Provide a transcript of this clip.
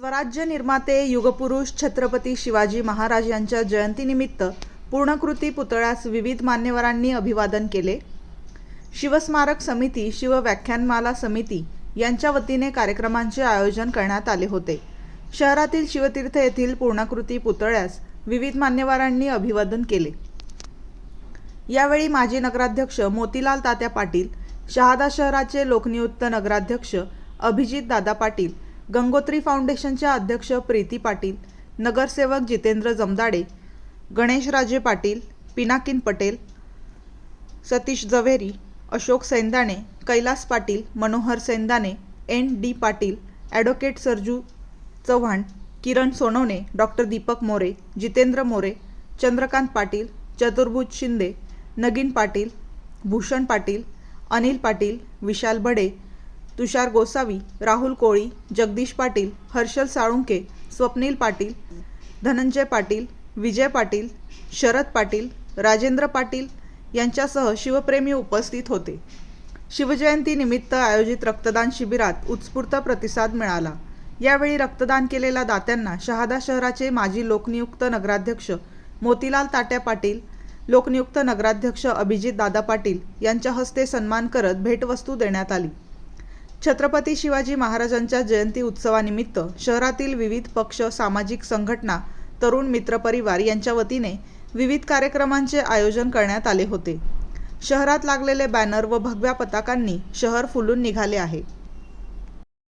स्वराज्य निर्माते युगपुरुष छत्रपती शिवाजी महाराज यांच्या जयंतीनिमित्त पूर्णकृती पुतळ्यास विविध मान्यवरांनी अभिवादन केले. शिवस्मारक समिती शिव व्याख्यानमाला समिती यांच्या वतीने कार्यक्रमांचे आयोजन करण्यात आले होते. शहरातील शिवतीर्थ येथील पूर्णाकृती पुतळ्यास विविध मान्यवरांनी अभिवादन केले. यावेळी माजी नगराध्यक्ष मोतीलाल तात्या पाटील शहादा शहराचे लोकनियुक्त नगराध्यक्ष अभिजित दादा पाटील गंगोत्री फाउंडेशनच्या अध्यक्ष प्रीती पाटील नगरसेवक Jitendra Jamdade Ganeshraje Patil Pinakin Patel Satish Javeri Ashok Saindane Kailas Patil Manohar Saindane N D Patil advocate Sarju Chavan Kiran Sonawane doctor Deepak More Jitendra More Chandrakant Patil Chaturbhuj Shinde Nagin Patil Bhushan Patil Anil Patil विशाल बडे तुषार गोसावी राहुल कोळी जगदीश पाटील हर्षल साळुंके स्वप्नील पाटील धनंजय पाटील विजय पाटील शरद पाटील राजेंद्र पाटील यांच्यासह शिवप्रेमी उपस्थित होते. शिवजयंतीनिमित्त आयोजित रक्तदान शिबिरात उत्स्फूर्त प्रतिसाद मिळाला. यावेळी रक्तदान केलेल्या दात्यांना शहादा शहराचे माजी लोकनियुक्त नगराध्यक्ष मोतीलाल ताट्या पाटील लोकनियुक्त नगराध्यक्ष अभिजित दादा पाटील यांच्या हस्ते सन्मान करत भेटवस्तू देण्यात आली. छत्रपती शिवाजी महाराजांच्या जयंती उत्सवानिमित्त शहरातील विविध पक्ष सामाजिक संघटना तरुण मित्र परिवार यांच्या वतीने विविध कार्यक्रमांचे आयोजन करण्यात आले होते. शहरात लागलेले बॅनर व भगव्या पताकांनी शहर फुलून निघाले आहे.